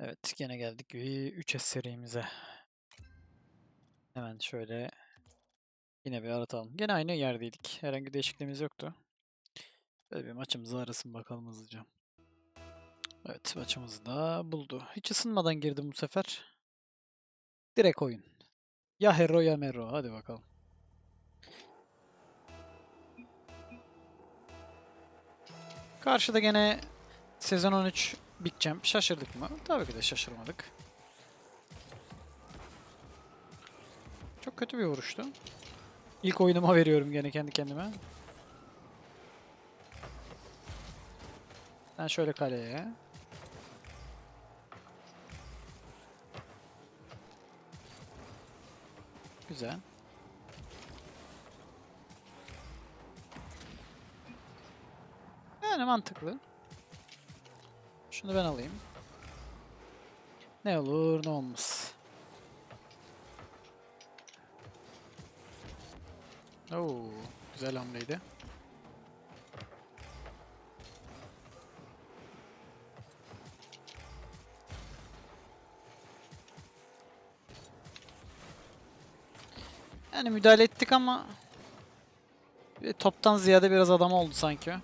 Evet, gene geldik bir 3S serimize. Hemen şöyle yine bir aratalım. Gene aynı yerdeydik. Herhangi bir değişikliğimiz yoktu. Böyle bir maçımızı arasın bakalım hızlıca. Evet, maçımızı da buldu. Hiç ısınmadan girdim bu sefer. Direkt oyun. Ya hero ya mero. Hadi bakalım. Karşıda gene sezon 13 Big Champ. Şaşırdık mı? Tabii ki de şaşırmadık. Çok kötü bir vuruştu. İlk oyunuma veriyorum gene kendi kendime. Ben şöyle kaleye. Güzel. Yani mantıklı. Şunu ben alayım. Ne olur ne olmaz. Oo, güzel hamleydi. Yani müdahale ettik ama toptan ziyade biraz adam oldu sanki.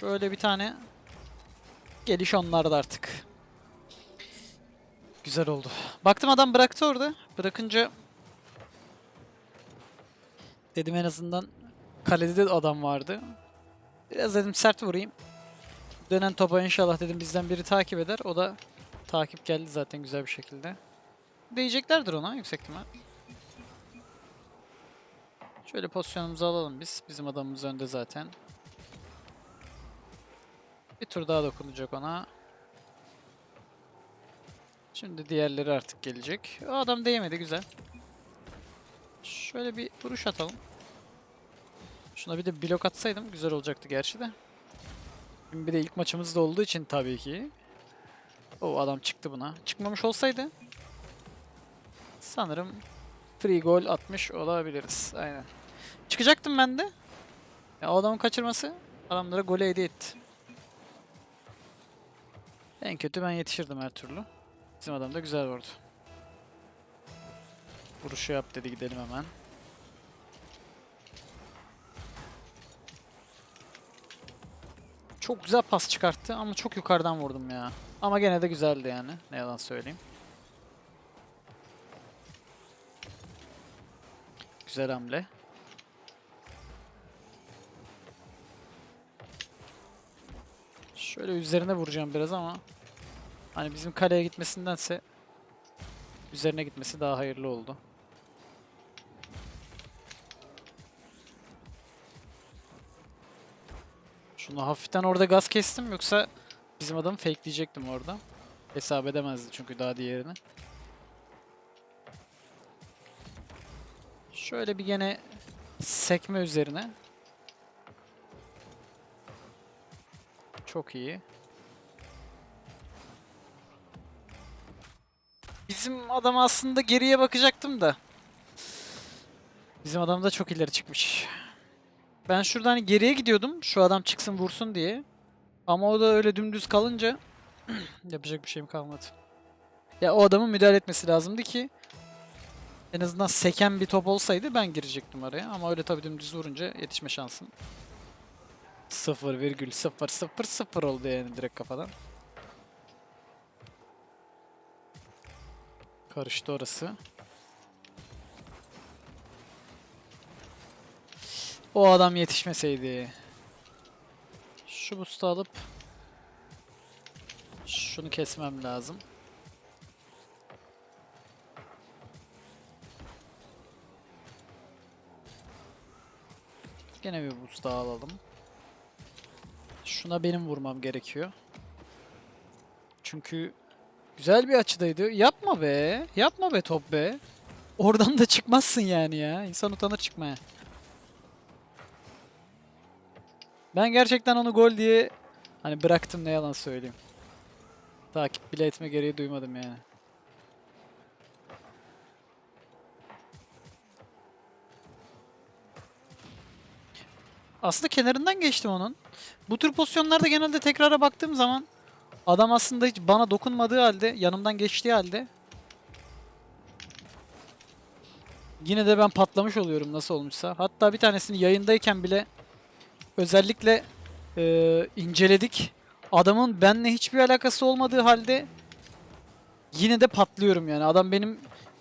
Şöyle bir tane geliş onlarda artık. Güzel oldu. Baktım adam bıraktı orada. Bırakınca dedim en azından kalede de adam vardı. Biraz dedim sert vurayım. Dönen topa inşallah dedim bizden biri takip eder. O da takip geldi zaten güzel bir şekilde. Değeceklerdir ona yüksek ihtimal. Şöyle pozisyonumuzu alalım biz. Bizim adamımız önde zaten. Bir tur daha dokunacak ona. Şimdi diğerleri artık gelecek. O adam değmedi güzel. Şöyle bir vuruş atalım. Şuna bir de blok atsaydım güzel olacaktı gerçi de. Şimdi bir de ilk maçımız da olduğu için tabii ki. O adam çıktı buna. Çıkmamış olsaydı sanırım free goal atmış olabiliriz. Aynen. Çıkacaktım ben de. Ya o adamın kaçırması adamlara gole hediye etti. En kötü ben yetişirdim her türlü. Bizim adam da güzel vurdu. Vuruşu yap dedi gidelim hemen. Çok güzel pas çıkarttı ama çok yukarıdan vurdum ya. Ama gene de güzeldi yani. Ne yalan söyleyeyim. Güzel hamle. Şöyle üzerine vuracağım biraz ama hani bizim kaleye gitmesindense üzerine gitmesi daha hayırlı oldu. Şunu hafiften orada gaz kestim yoksa bizim adamı fakeleyecektim orada. Hesap edemezdi çünkü daha diğerini. Şöyle bir gene sekme üzerine. Çok iyi. Bizim adam aslında geriye bakacaktım da. Bizim adam da çok ileri çıkmış. Ben şuradan geriye gidiyordum. Şu adam çıksın vursun diye. Ama o da öyle dümdüz kalınca yapacak bir şeyim kalmadı. Ya o adamın müdahale etmesi lazımdı ki en azından seken bir top olsaydı ben girecektim araya. Ama öyle tabii dümdüz vurunca yetişme şansım 0,000 oldu yani direkt kafadan. Karıştı orası. O adam yetişmeseydi. Şu boost'u alıp şunu kesmem lazım. Gene bir boost daha alalım. Şuna benim vurmam gerekiyor. Çünkü güzel bir açıdaydı. Yapma be. Yapma be top be. Oradan da çıkmazsın yani ya. İnsan utanır çıkmaya. Ben gerçekten onu gol diye hani bıraktım ne yalan söyleyeyim. Takip bile etme gereği duymadım yani. Aslında kenarından geçtim onun. Bu tür pozisyonlarda genelde tekrara baktığım zaman adam aslında hiç bana dokunmadığı halde, yanımdan geçtiği halde yine de ben patlamış oluyorum nasıl olmuşsa. Hatta bir tanesini yayındayken bile özellikle eee, inceledik. Adamın benimle hiçbir alakası olmadığı halde yine de patlıyorum yani. Adam benim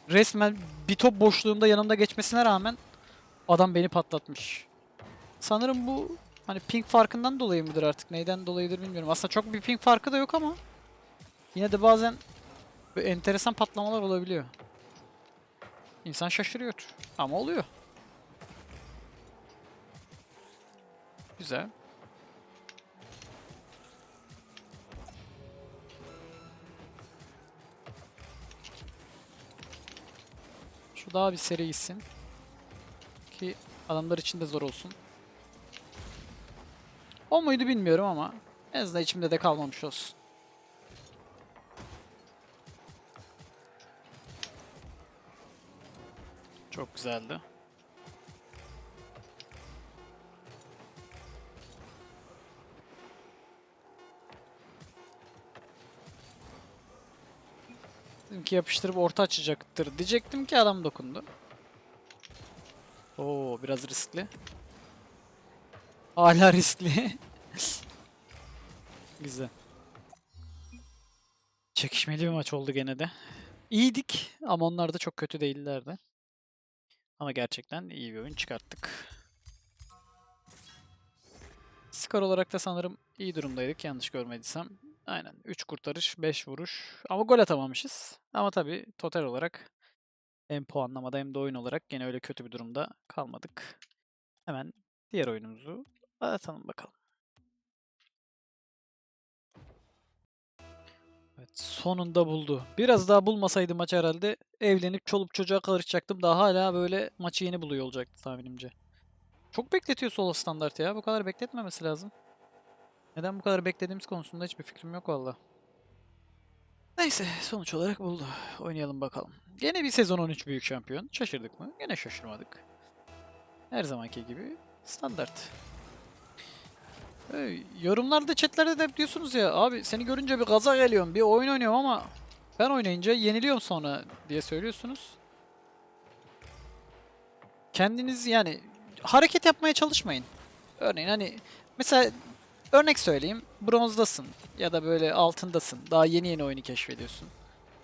resmen bir top boşluğunda yanımda geçmesine rağmen adam beni patlatmış. Sanırım bu hani ping farkından dolayı mıdır artık neyden dolayıdır bilmiyorum. Aslında çok bir ping farkı da yok ama yine de bazen böyle enteresan patlamalar olabiliyor. İnsan şaşırıyor ama oluyor. Güzel. Şu daha bir seri gitsin. Ki adamlar için de zor olsun. O muydu bilmiyorum ama en azından içimde de kalmamış olsun. Çok güzeldi. Dedim ki yapıştırıp orta açacaktır. Diyecektim ki adam dokundu. Oo biraz riskli. Hala riskli. Güzel. Çekişmeli bir maç oldu gene de. İyiydik ama onlar da çok kötü değillerdi. Ama gerçekten iyi bir oyun çıkarttık. Skor olarak da sanırım iyi durumdaydık yanlış görmediysem. Aynen 3 kurtarış 5 vuruş ama gol atamamışız. Ama tabii total olarak hem puanlamada hem de oyun olarak gene öyle kötü bir durumda kalmadık. Hemen diğer oyunumuzu atalım bakalım. Evet sonunda buldu. Biraz daha bulmasaydı maç herhalde evlenip çoluk çocuğa karışacaktım. Daha hala böyle maçı yeni buluyor olacaktı tahminimce. Çok bekletiyor solo standart ya. Bu kadar bekletmemesi lazım. Neden bu kadar beklediğimiz konusunda hiçbir fikrim yok valla. Neyse sonuç olarak buldu. Oynayalım bakalım. Gene bir sezon 13 büyük şampiyon. Şaşırdık mı? Gene şaşırmadık. Her zamanki gibi standart. Yorumlarda chatlerde de hep diyorsunuz ya abi seni görünce bir gaza geliyorum bir oyun oynuyorum ama ben oynayınca yeniliyorum sonra diye söylüyorsunuz. Kendiniz yani hareket yapmaya çalışmayın. Örneğin hani mesela örnek söyleyeyim bronzdasın ya da böyle altındasın daha yeni yeni oyunu keşfediyorsun.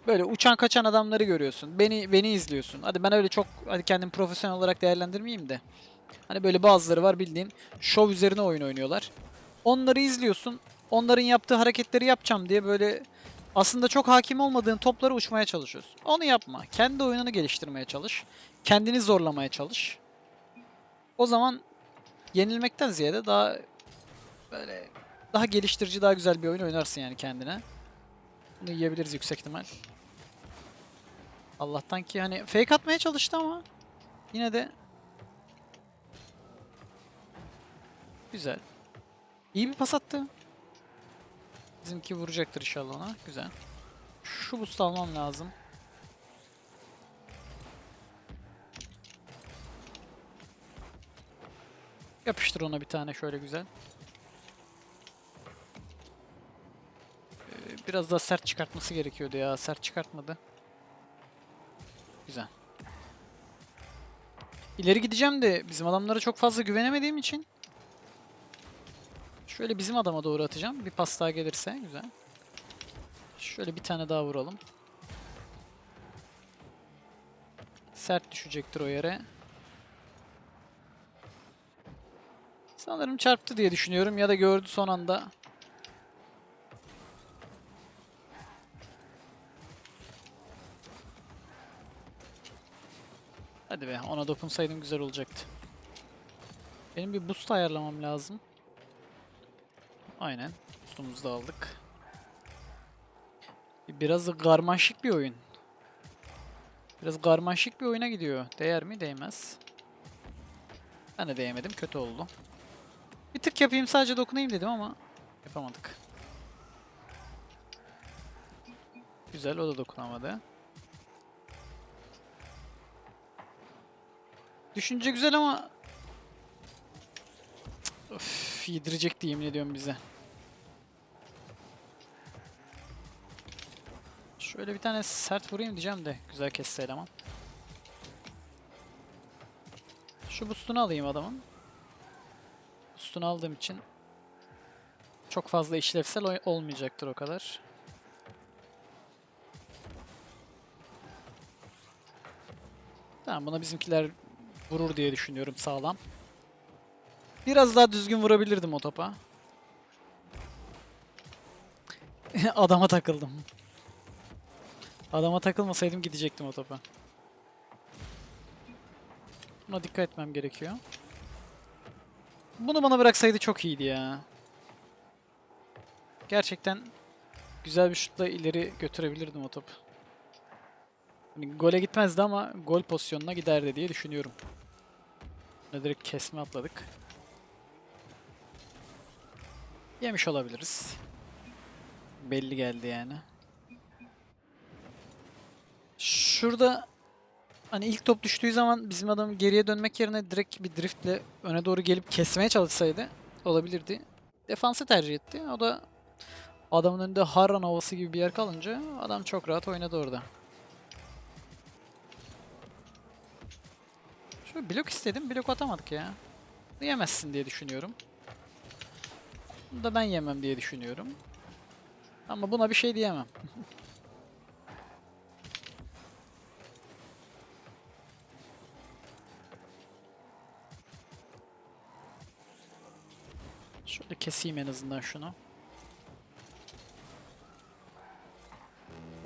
Böyle uçan kaçan adamları görüyorsun. Beni beni izliyorsun. Hadi ben öyle çok hadi kendimi profesyonel olarak değerlendirmeyeyim de. Hani böyle bazıları var bildiğin şov üzerine oyun oynuyorlar. Onları izliyorsun. Onların yaptığı hareketleri yapacağım diye böyle aslında çok hakim olmadığın topları uçmaya çalışıyorsun. Onu yapma. Kendi oyununu geliştirmeye çalış. Kendini zorlamaya çalış. O zaman yenilmekten ziyade daha böyle daha geliştirici, daha güzel bir oyun oynarsın yani kendine. Bunu yiyebiliriz yüksek ihtimal. Allah'tan ki hani fake atmaya çalıştı ama yine de güzel. İyi bir pas attı. Bizimki vuracaktır inşallah ona. Güzel. Şu boost almam lazım. Yapıştır ona bir tane şöyle güzel. Ee, Biraz daha sert çıkartması gerekiyordu ya. Sert çıkartmadı. Güzel. İleri gideceğim de bizim adamlara çok fazla güvenemediğim için Şöyle bizim adama doğru atacağım. Bir pas daha gelirse güzel. Şöyle bir tane daha vuralım. Sert düşecektir o yere. Sanırım çarptı diye düşünüyorum ya da gördü son anda. Hadi be ona dokunsaydım güzel olacaktı. Benim bir boost ayarlamam lazım. Aynen. Boost'umuzu da aldık. Biraz karmaşık bir oyun. Biraz karmaşık bir oyuna gidiyor. Değer mi? Değmez. Ben de değemedim. Kötü oldu. Bir tık yapayım sadece dokunayım dedim ama yapamadık. Güzel o da dokunamadı. Düşünce güzel ama Öf. Yedirecekti yemin ediyorum bize. Şöyle bir tane sert vurayım diyeceğim de güzel kesse eleman. Şu boostunu alayım adamın. Boostunu aldığım için çok fazla işlevsel olmayacaktır o kadar. Tamam buna bizimkiler vurur diye düşünüyorum sağlam. Biraz daha düzgün vurabilirdim o topa. Adama takıldım. Adama takılmasaydım gidecektim o topa. Buna dikkat etmem gerekiyor. Bunu bana bıraksaydı çok iyiydi ya. Gerçekten güzel bir şutla ileri götürebilirdim o topu. Hani gole gitmezdi ama gol pozisyonuna giderdi diye düşünüyorum. Buna direkt kesme atladık. Yemiş olabiliriz. Belli geldi yani. Şurada hani ilk top düştüğü zaman bizim adam geriye dönmek yerine direkt bir driftle öne doğru gelip kesmeye çalışsaydı olabilirdi. Defansı tercih etti. O da adamın önünde Harran havası gibi bir yer kalınca adam çok rahat oynadı orada. Şöyle blok istedim. Blok atamadık ya. Yemezsin diye düşünüyorum. Bunu da ben yemem diye düşünüyorum. Ama buna bir şey diyemem. Şöyle keseyim en azından şunu.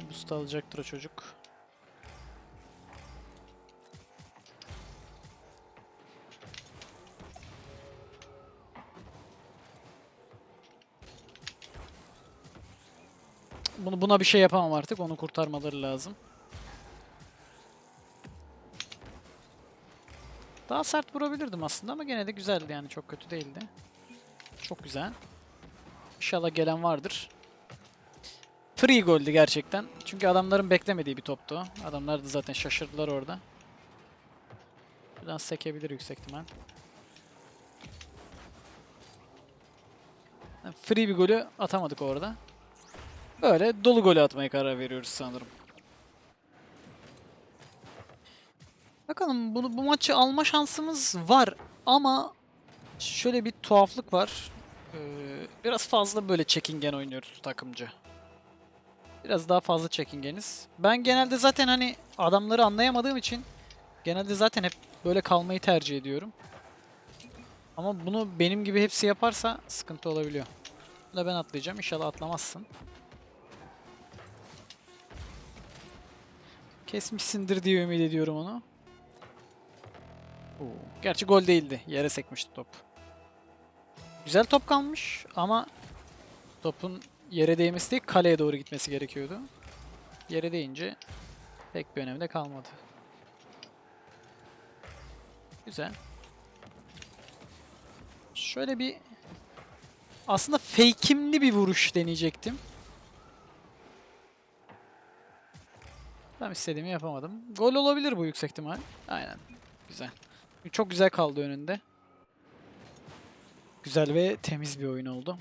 Boost alacaktır o çocuk. Bunu buna bir şey yapamam artık. Onu kurtarmaları lazım. Daha sert vurabilirdim aslında ama gene de güzeldi yani çok kötü değildi. Çok güzel. İnşallah gelen vardır. Free goldü gerçekten. Çünkü adamların beklemediği bir toptu. Adamlar da zaten şaşırdılar orada. Buradan sekebilir yüksek ihtimal. Free bir golü atamadık orada. Böyle dolu golü atmaya karar veriyoruz sanırım. Bakalım bunu, bu maçı alma şansımız var ama şöyle bir tuhaflık var. Ee, biraz fazla böyle çekingen oynuyoruz takımca. Biraz daha fazla çekingeniz. Ben genelde zaten hani adamları anlayamadığım için genelde zaten hep böyle kalmayı tercih ediyorum. Ama bunu benim gibi hepsi yaparsa sıkıntı olabiliyor. Bunu da ben atlayacağım. İnşallah atlamazsın. Kesmişsindir diye ümit ediyorum onu. Oo. Gerçi gol değildi. Yere sekmişti top. Güzel top kalmış ama topun yere değmesi değil kaleye doğru gitmesi gerekiyordu. Yere değince pek bir önemi de kalmadı. Güzel. Şöyle bir aslında fake'imli bir vuruş deneyecektim. Tam istediğimi yapamadım. Gol olabilir bu yüksek ihtimal. Aynen. Güzel. Çok güzel kaldı önünde. Güzel ve temiz bir oyun oldu.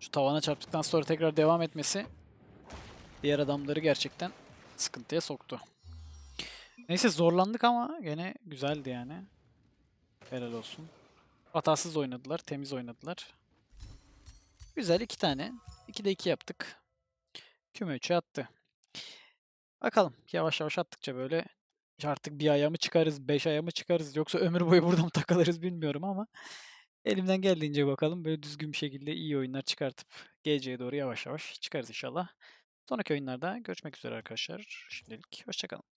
Şu tavana çarptıktan sonra tekrar devam etmesi diğer adamları gerçekten sıkıntıya soktu. Neyse zorlandık ama gene güzeldi yani. Helal olsun. Hatasız oynadılar, temiz oynadılar. Güzel iki tane. 2'de 2 yaptık. Küme 3'e attı. Bakalım yavaş yavaş attıkça böyle artık bir aya mı çıkarız, beş aya mı çıkarız yoksa ömür boyu burada mı takılırız bilmiyorum ama elimden geldiğince bakalım böyle düzgün bir şekilde iyi oyunlar çıkartıp GC'ye doğru yavaş yavaş çıkarız inşallah. Sonraki oyunlarda görüşmek üzere arkadaşlar. Şimdilik hoşçakalın.